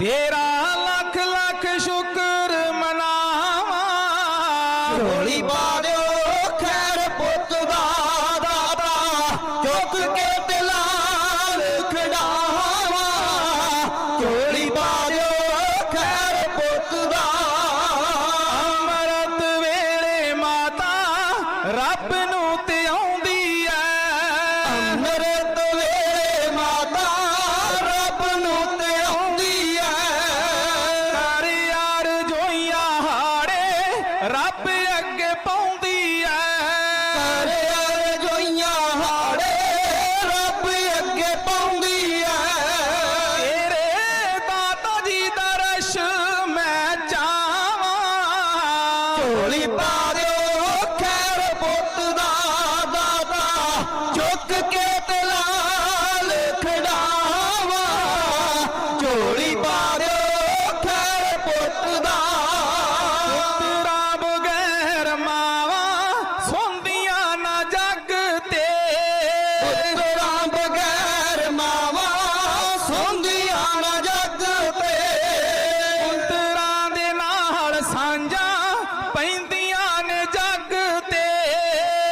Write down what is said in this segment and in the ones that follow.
ਤੇਰਾ ਲੱਖ ਲੱਖ ਸ਼ੁਕਰ ਮਨਾਵਾਂ। ਝੋਲੀ ਪਾ ਦਿਓ ਖੈਰ ਪੁੱਤ ਦਾ ਦਾਤਾ। ਚੁੱਕ ਕੇ ਤੇ ਲਾਲ ਖੜਾਵਾ ਝੋਲੀ ਪਾ ਦਿਓ ਖੈਰ ਪੁੱਤ ਦਾ। ਅੰਮ੍ਰਿਤ ਵੇਲੇ ਮਾਤਾ, ਰੱਬ ਨੂੰ ਤੇ ਆਉਂਦੀ ਐ। ਅੰਮ੍ਰਿਤ ਰੱਬ ਅੱਗੇ ਪਾਉਂਦੀ ਐ। ਕਰੇ ਅਰਜ਼ੋਈਆਂ ਹਾੜੇ ਰੱਬ ਅੱਗੇ ਪਾਉਂਦੀ ਐ। ਤੇਰੇ ਦਾਤਾ ਜੀ ਦਾ ਰਸ਼ ਮੈਂ ਚਾਵਾਂ ਝੋਲੀ ਪਾ ਦਿਓ ਖੈਰ ਪੁੱਤ ਦਾ ਦਾਦਾ ਚੁੱਕ ਕੇ ਤੇ ਲਾਲ ਖੜਾਵਾ ਝੋਲੀ ਪਾ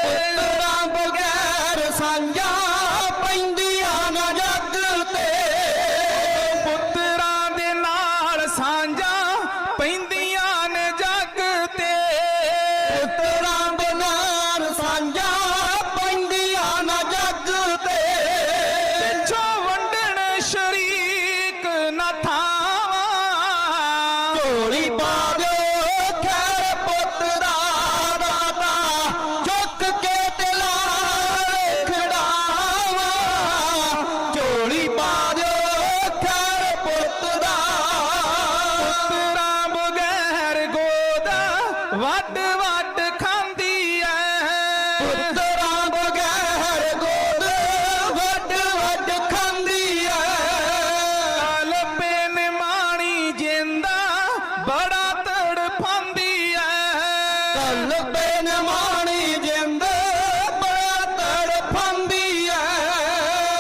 ਪੁੱਤਰਾਂ ਬਗੈਰ ਸਾਂਝਾ ਪੈਂਦੀਆਂ ਨਾ ਜੱਗ ਤੇ। ਪੁੱਤਰਾਂ ਦੇ ਨਾਲ ਸਾਂਝਾ ਪੈਂਦੀਆਂ ਨੇ ਜੱਗ ਤੇ। ਪੁੱਤਰਾਂ ਨਾਲ ਸਾਂਝਾ ਪੈਂਦੀਆਂ ਨਾ ਜੱਗ ਤੇ। ਪਿੱਛੋਂ ਵੰਡਣ ਸ਼ਰੀਕ ਨਾ ਥਾਵਾਂ। ਝੋਲੀ ਪਾ ਵੱਡ ਵੱਡ ਖਾਂਦੀ ਐ। ਪੁੱਤਰਾਂ ਬਗੈਰ ਗੋਦ ਵੱਡ ਵੱਡ ਖਾਂਦੀ ਐ। ਕਲਪੇ ਨਿਮਾਣੀ ਜਿੰਦਾ ਬੜਾ ਤੜਫਾਂਦੀ ਐ। ਕੱਲ ਬੇਨ ਮਾਣੀ ਜਿੰਦ ਬੜਾ ਤੜਫੰਦੀ ਐ।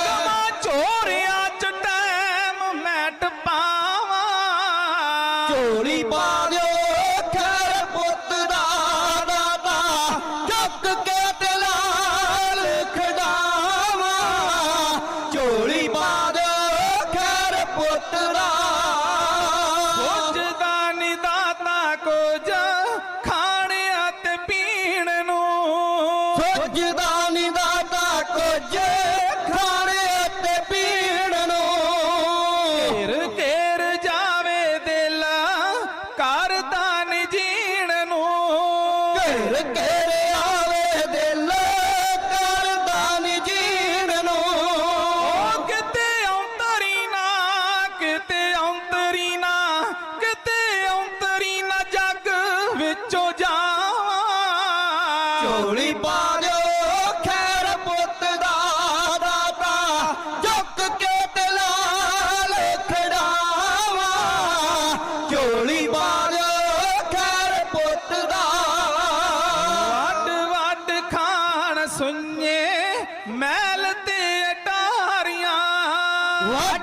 ਕਮਾ ਚੋਰਿਆਂ ਚ ਟੈਮ ਮੈਂ ਟਪਾਵਾਂ। ਝੋਲੀ ਪਾ ਦਿਓ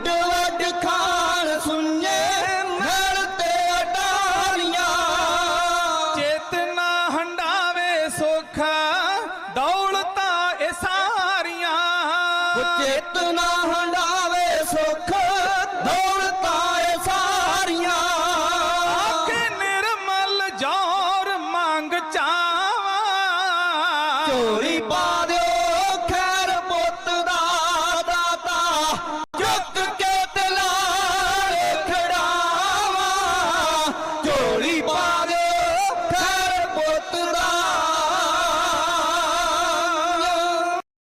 ਵੱਡ ਨਲ ਤੇ ਚੇਤਨਾ ਹੰਡਾਵੇ ਸੁਖ ਦੌਲਤਾਂ ਇਹ ਸਾਰੀਆਂ। ਚੇਤਨਾ ਹੰਡਾਵੇ ਸੁਖ ਦੌਲਤਾਂ ਇਹ ਸਾਰੀਆਂ। ਆਖੇ ਨਿਰਮਲ ਜੋਰ ਮੰਗ ਚਾਵਾਂ। ਝੋਲੀ ਪਾ ਦੇ